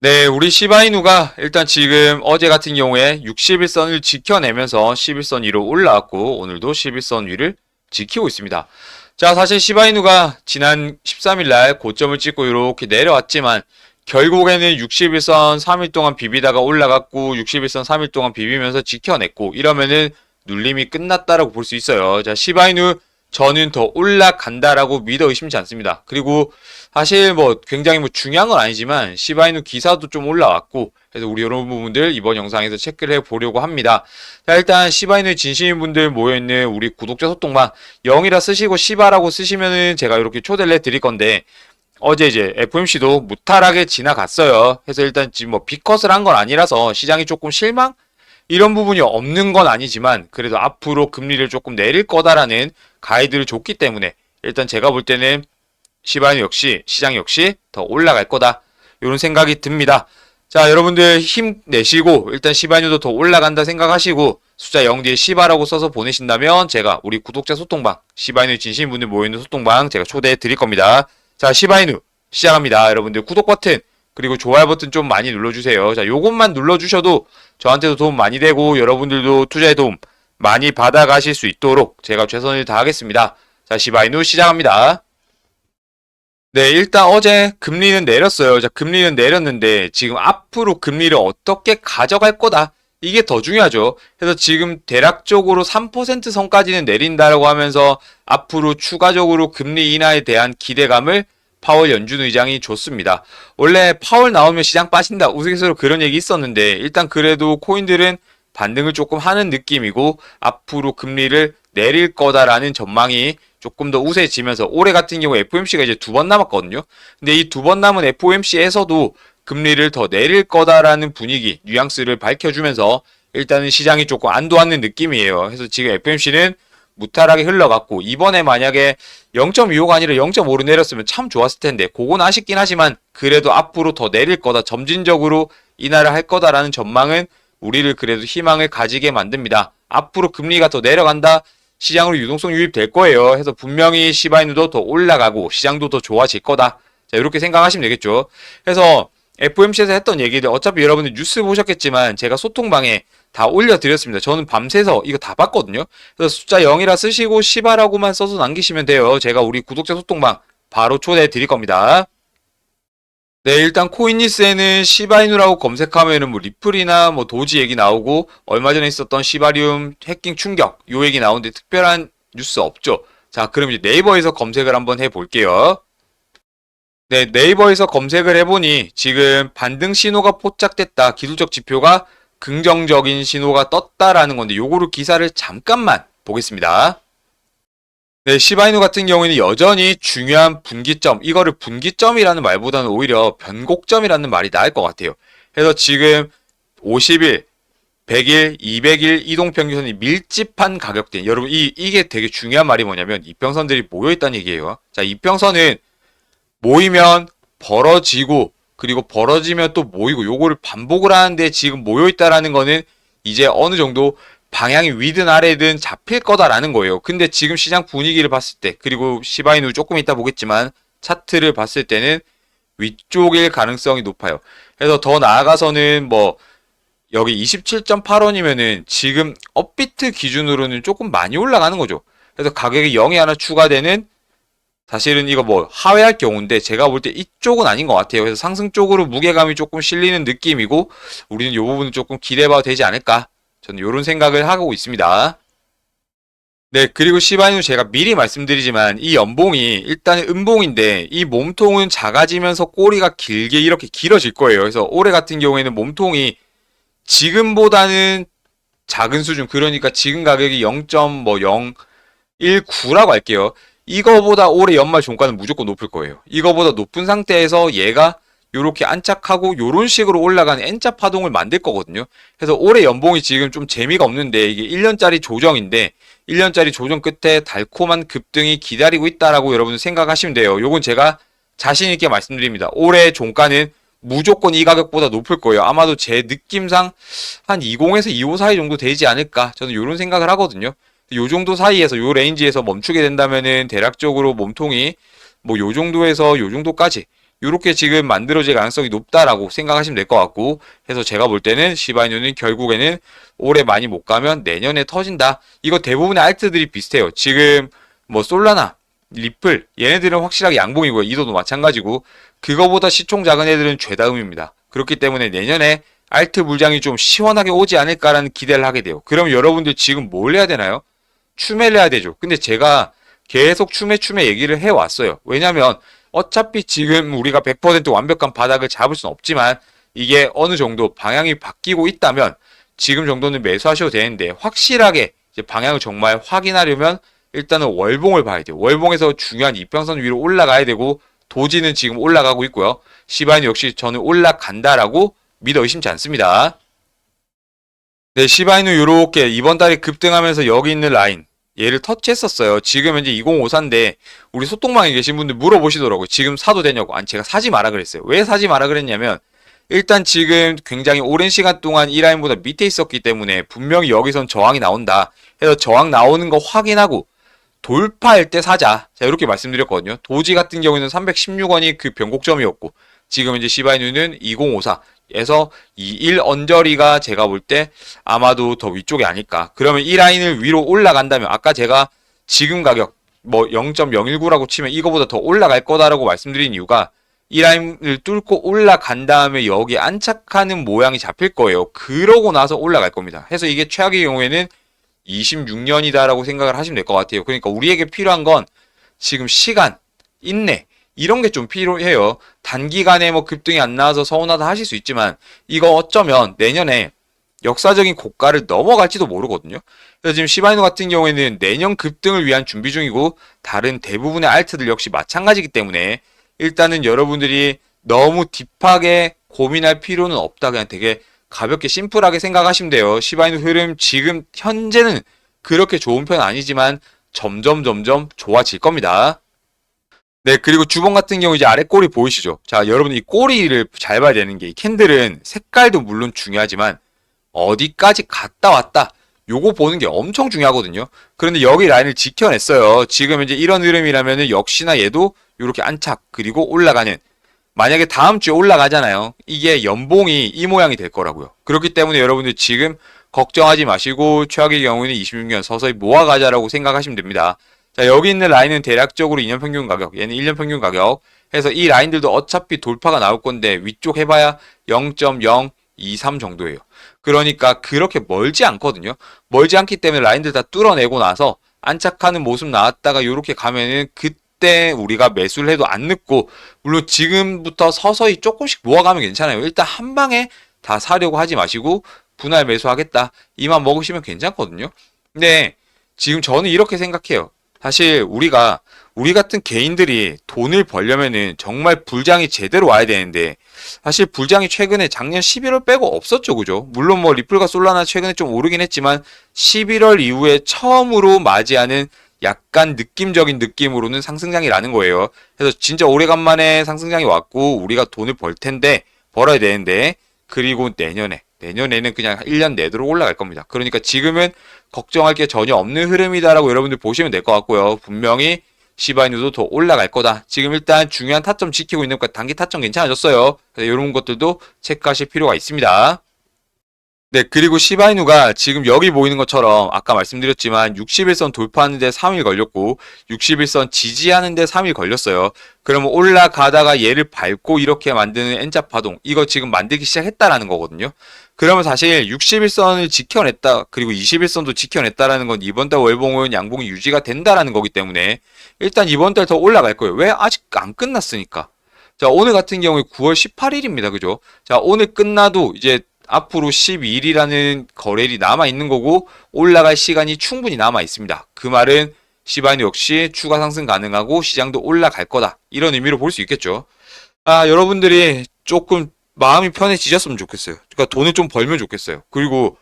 네, 우리 시바이누가 일단 지금 어제 같은 경우에 61선을 지켜내면서 11선 위로 올라왔고 오늘도 11선 위를 지키고 있습니다. 자, 사실 시바이누가 지난 13일 날 고점을 찍고 이렇게 내려왔지만 결국에는 61선 3일 동안 비비다가 올라갔고 61선 3일 동안 비비면서 지켜냈고 이러면은 눌림이 끝났다라고 볼 수 있어요. 자, 시바이누 저는 더 올라간다라고 믿어 의심치 않습니다. 그리고 사실 뭐 굉장히 뭐 중요한 건 아니지만 시바이누 기사도 좀 올라왔고 그래서 우리 이런 부분들 이번 영상에서 체크를 해 보려고 합니다. 자 일단 시바이누 진심인 분들 모여 있는 우리 구독자 소통방 0이라 쓰시고 시바라고 쓰시면은 제가 이렇게 초대를 해 드릴 건데 어제 이제 FMC도 무탈하게 지나갔어요. 그래서 일단 지금 뭐 비컷을 한 건 아니라서 시장이 조금 실망 이런 부분이 없는 건 아니지만 그래도 앞으로 금리를 조금 내릴 거다라는 가이드를 줬기 때문에 일단 제가 볼 때는 시바이누 역시 시장 역시 더 올라갈 거다 이런 생각이 듭니다. 자 여러분들 힘 내시고 일단 시바이누도 더 올라간다 생각하시고 숫자 0 뒤에 시바라고 써서 보내신다면 제가 우리 구독자 소통방 시바이누 진심분들 모이는 소통방 제가 초대해 드릴 겁니다. 자 시바이누 시작합니다. 여러분들 구독 버튼 그리고 좋아요 버튼 좀 많이 눌러주세요. 자 요것만 눌러주셔도 저한테도 도움 많이 되고 여러분들도 투자에 도움 많이 받아가실 수 있도록 제가 최선을 다하겠습니다. 자 시바이누 시작합니다. 네, 일단 어제 금리는 내렸어요. 자, 금리는 내렸는데 지금 앞으로 금리를 어떻게 가져갈 거다. 이게 더 중요하죠. 그래서 지금 대략적으로 3% 선까지는 내린다라고 하면서 앞으로 추가적으로 금리 인하에 대한 기대감을 파월 연준 의장이 줬습니다. 원래 파월 나오면 시장 빠진다. 우스갯소리로 그런 얘기 있었는데 일단 그래도 코인들은 반등을 조금 하는 느낌이고 앞으로 금리를 내릴 거다라는 전망이 조금 더 우세해지면서 올해 같은 경우 FOMC가 이제 두 번 남았거든요. 근데 이 두 번 남은 FOMC에서도 금리를 더 내릴 거다라는 분위기, 뉘앙스를 밝혀주면서 일단은 시장이 조금 안도하는 느낌이에요. 그래서 지금 FOMC는 무탈하게 흘러갔고 이번에 만약에 0.25가 아니라 0.5로 내렸으면 참 좋았을 텐데 그건 아쉽긴 하지만 그래도 앞으로 더 내릴 거다 점진적으로 인하를 할 거다라는 전망은 우리를 그래도 희망을 가지게 만듭니다. 앞으로 금리가 더 내려간다 시장으로 유동성 유입될 거예요. 해서 분명히 시바이누도 더 올라가고 시장도 더 좋아질 거다. 자, 이렇게 생각하시면 되겠죠. 그래서 FOMC에서 했던 얘기들 어차피 여러분들 뉴스 보셨겠지만 제가 소통방에 다 올려드렸습니다. 저는 밤새서 이거 다 봤거든요. 그래서 숫자 0이라 쓰시고 시바라고만 써서 남기시면 돼요. 제가 우리 구독자 소통방 바로 초대해 드릴 겁니다. 네, 일단 코인니스에는 시바이누라고 검색하면은 뭐 리플이나 뭐 도지 얘기 나오고 얼마 전에 있었던 시바리움 해킹 충격 요 얘기 나오는데 특별한 뉴스 없죠. 자, 그럼 이제 네이버에서 검색을 한번 해 볼게요. 네, 네이버에서 검색을 해보니 지금 반등 신호가 포착됐다. 기술적 지표가 긍정적인 신호가 떴다라는 건데 요거를 기사를 잠깐만 보겠습니다. 네, 시바이누 같은 경우에는 여전히 중요한 분기점, 이거를 분기점이라는 말보다는 오히려 변곡점이라는 말이 나을 것 같아요. 그래서 지금 50일, 100일, 200일 이동평균선이 밀집한 가격대. 여러분, 이, 이게 되게 중요한 말이 뭐냐면, 이평선들이 모여있다는 얘기예요. 자, 이평선은 모이면 벌어지고, 그리고 벌어지면 또 모이고, 요거를 반복을 하는데 지금 모여있다라는 거는 이제 어느 정도 방향이 위든 아래든 잡힐 거다라는 거예요. 근데 지금 시장 분위기를 봤을 때, 그리고 시바이누 조금 이따 보겠지만, 차트를 봤을 때는 위쪽일 가능성이 높아요. 그래서 더 나아가서는 뭐, 여기 27.8원이면은 지금 업비트 기준으로는 조금 많이 올라가는 거죠. 그래서 가격이 0이 하나 추가되는 사실은 이거 뭐 하회할 경우인데 제가 볼 때 이쪽은 아닌 것 같아요. 그래서 상승 쪽으로 무게감이 조금 실리는 느낌이고 우리는 이 부분은 조금 기대해봐도 되지 않을까 저는 이런 생각을 하고 있습니다. 네, 그리고 시바이누 제가 미리 말씀드리지만 이 연봉이 일단은 음봉인데 이 몸통은 작아지면서 꼬리가 길게 이렇게 길어질 거예요. 그래서 올해 같은 경우에는 몸통이 지금보다는 작은 수준 그러니까 지금 가격이 0.019라고 할게요. 이거보다 올해 연말 종가는 무조건 높을 거예요. 이거보다 높은 상태에서 얘가 요렇게 안착하고 요런 식으로 올라가는 N자 파동을 만들 거거든요. 그래서 올해 연봉이 지금 좀 재미가 없는데 이게 1년짜리 조정인데 1년짜리 조정 끝에 달콤한 급등이 기다리고 있다라고 여러분 생각하시면 돼요. 요건 제가 자신 있게 말씀드립니다. 올해 종가는 무조건 이 가격보다 높을 거예요. 아마도 제 느낌상 한 20에서 25 사이 정도 되지 않을까 저는 요런 생각을 하거든요. 요 정도 사이에서 요 레인지에서 멈추게 된다면은 대략적으로 몸통이 뭐 요 정도에서 요 정도까지 이렇게 지금 만들어질 가능성이 높다라고 생각하시면 될 것 같고 해서 제가 볼 때는 시바이누는 결국에는 올해 많이 못 가면 내년에 터진다. 이거 대부분의 알트들이 비슷해요. 지금 뭐 솔라나, 리플 얘네들은 확실하게 양봉이고요. 이도도 마찬가지고 그거보다 시총 작은 애들은 죄다음입니다. 그렇기 때문에 내년에 알트 물량이 좀 시원하게 오지 않을까라는 기대를 하게 돼요. 그럼 여러분들 지금 뭘 해야 되나요? 추매를 해야 되죠. 근데 제가 계속 추매 추매 얘기를 해왔어요. 왜냐면 어차피 지금 우리가 100% 완벽한 바닥을 잡을 수는 없지만 이게 어느 정도 방향이 바뀌고 있다면 지금 정도는 매수하셔도 되는데 확실하게 방향을 정말 확인하려면 일단은 월봉을 봐야 돼요. 월봉에서 중요한 이평선 위로 올라가야 되고 도지는 지금 올라가고 있고요. 시바이는 역시 저는 올라간다라고 믿어 의심치 않습니다. 네, 시바이는 이렇게 이번 달에 급등하면서 여기 있는 라인 얘를 터치했었어요. 지금 현재 2054인데 우리 소통방에 계신 분들 물어보시더라고요. 지금 사도 되냐고. 아니 제가 사지 마라 그랬어요. 왜 사지 마라 그랬냐면 일단 지금 굉장히 오랜 시간 동안 이 라인보다 밑에 있었기 때문에 분명히 여기선 저항이 나온다. 해서 저항 나오는 거 확인하고 돌파할 때 사자. 자, 이렇게 말씀드렸거든요. 도지 같은 경우에는 316원이 그 변곡점이었고, 지금 이제 시바이누는 2054 에서 21 언저리가 제가 볼 때 아마도 더 위쪽이 아닐까. 그러면 이 라인을 위로 올라간다면, 아까 제가 지금 가격, 뭐 0.019라고 치면 이거보다 더 올라갈 거다라고 말씀드린 이유가 이 라인을 뚫고 올라간 다음에 여기 안착하는 모양이 잡힐 거예요. 그러고 나서 올라갈 겁니다. 해서 이게 최악의 경우에는 26년이다라고 생각을 하시면 될 것 같아요. 그러니까 우리에게 필요한 건 지금 시간, 인내, 이런 게 좀 필요해요. 단기간에 뭐 급등이 안 나와서 서운하다 하실 수 있지만 이거 어쩌면 내년에 역사적인 고가를 넘어갈지도 모르거든요. 그래서 지금 시바이노 같은 경우에는 내년 급등을 위한 준비 중이고 다른 대부분의 알트들 역시 마찬가지이기 때문에 일단은 여러분들이 너무 딥하게 고민할 필요는 없다. 그냥 되게 가볍게 심플하게 생각하시면 돼요. 시바이누 흐름 지금 현재는 그렇게 좋은 편 아니지만 점점 점점 좋아질 겁니다. 네, 그리고 주봉 같은 경우 이제 아래 꼬리 보이시죠? 자, 여러분 이 꼬리를 잘 봐야 되는 게 이 캔들은 색깔도 물론 중요하지만 어디까지 갔다 왔다. 요거 보는 게 엄청 중요하거든요. 그런데 여기 라인을 지켜냈어요. 지금 이제 이런 흐름이라면은 역시나 얘도 이렇게 안착 그리고 올라가는 만약에 다음 주에 올라가잖아요. 이게 연봉이 이 모양이 될 거라고요. 그렇기 때문에 여러분들 지금 걱정하지 마시고 최악의 경우에는 26년 서서히 모아가자라고 생각하시면 됩니다. 자, 여기 있는 라인은 대략적으로 2년 평균 가격, 얘는 1년 평균 가격 해서 이 라인들도 어차피 돌파가 나올 건데 위쪽 해봐야 0.023 정도예요. 그러니까 그렇게 멀지 않거든요. 멀지 않기 때문에 라인들 다 뚫어내고 나서 안착하는 모습 나왔다가 이렇게 가면은 그때 우리가 매수를 해도 안 늦고 물론 지금부터 서서히 조금씩 모아가면 괜찮아요. 일단 한 방에 다 사려고 하지 마시고 분할 매수하겠다 이만 먹으시면 괜찮거든요. 근데 지금 저는 이렇게 생각해요. 사실 우리가 우리 같은 개인들이 돈을 벌려면은 정말 불장이 제대로 와야 되는데 사실 불장이 최근에 작년 11월 빼고 없었죠, 그죠? 물론 뭐 리플과 솔라나 최근에 좀 오르긴 했지만 11월 이후에 처음으로 맞이하는 약간 느낌적인 느낌으로는 상승장이라는 거예요. 그래서 진짜 오래간만에 상승장이 왔고 우리가 돈을 벌 텐데 벌어야 되는데 그리고 내년에 내년에는 그냥 1년 내도록 올라갈 겁니다. 그러니까 지금은 걱정할 게 전혀 없는 흐름이다라고 여러분들 보시면 될 것 같고요. 분명히 시바이누도 더 올라갈 거다. 지금 일단 중요한 타점 지키고 있는 것 단기 타점 괜찮아졌어요. 이런 것들도 체크하실 필요가 있습니다. 네, 그리고 시바이누가 지금 여기 보이는 것처럼 아까 말씀드렸지만 61선 돌파하는데 3일 걸렸고 61선 지지하는데 3일 걸렸어요. 그러면 올라가다가 얘를 밟고 이렇게 만드는 N자 파동 이거 지금 만들기 시작했다라는 거거든요. 그러면 사실 61선을 지켜냈다 그리고 21선도 지켜냈다라는 건 이번 달 월봉은 양봉이 유지가 된다라는 거기 때문에 일단 이번 달 더 올라갈 거예요. 왜 아직 안 끝났으니까. 자, 오늘 같은 경우에 9월 18일입니다. 그죠? 자, 오늘 끝나도 이제 앞으로 12일이라는 거래일이 남아 있는 거고 올라갈 시간이 충분히 남아 있습니다. 그 말은 시바이누 역시 추가 상승 가능하고 시장도 올라갈 거다. 이런 의미로 볼 수 있겠죠. 아, 여러분들이 조금 마음이 편해지셨으면 좋겠어요. 그러니까 돈을 좀 벌면 좋겠어요. 그리고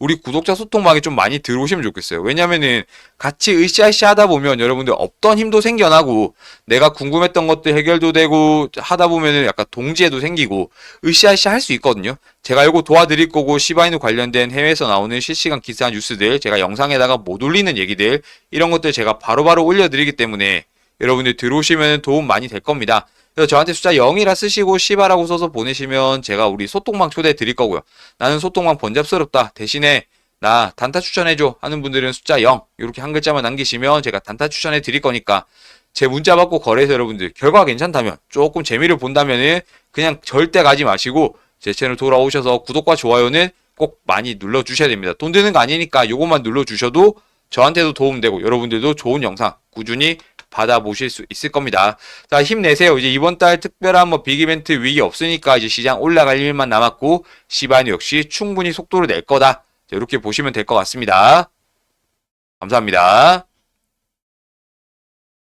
우리 구독자 소통방에 좀 많이 들어오시면 좋겠어요. 왜냐면은 같이 으쌰으쌰 하다 보면 여러분들 없던 힘도 생겨나고 내가 궁금했던 것도 해결도 되고 하다 보면은 약간 동지애도 생기고 으쌰으쌰 할 수 있거든요. 제가 이거 도와드릴 거고 시바이누 관련된 해외에서 나오는 실시간 기사 뉴스들 제가 영상에다가 못 올리는 얘기들 이런 것들 제가 바로바로 올려드리기 때문에 여러분들 들어오시면 도움 많이 될 겁니다. 그래서 저한테 숫자 0이라 쓰시고 시바라고 써서 보내시면 제가 우리 소통방 초대 드릴 거고요. 나는 소통방 번잡스럽다. 대신에 나 단타 추천해줘 하는 분들은 숫자 0 이렇게 한 글자만 남기시면 제가 단타 추천해 드릴 거니까 제 문자 받고 거래해서 여러분들 결과가 괜찮다면 조금 재미를 본다면은 그냥 절대 가지 마시고 제 채널 돌아오셔서 구독과 좋아요는 꼭 많이 눌러 주셔야 됩니다. 돈 드는 거 아니니까 요것만 눌러 주셔도 저한테도 도움되고 여러분들도 좋은 영상 꾸준히 받아보실 수 있을 겁니다. 자, 힘내세요. 이제 이번 달 특별한 뭐 빅이벤트 위기 없으니까 이제 시장 올라갈 일만 남았고 시바이누 역시 충분히 속도를 낼 거다. 자, 이렇게 보시면 될 것 같습니다. 감사합니다.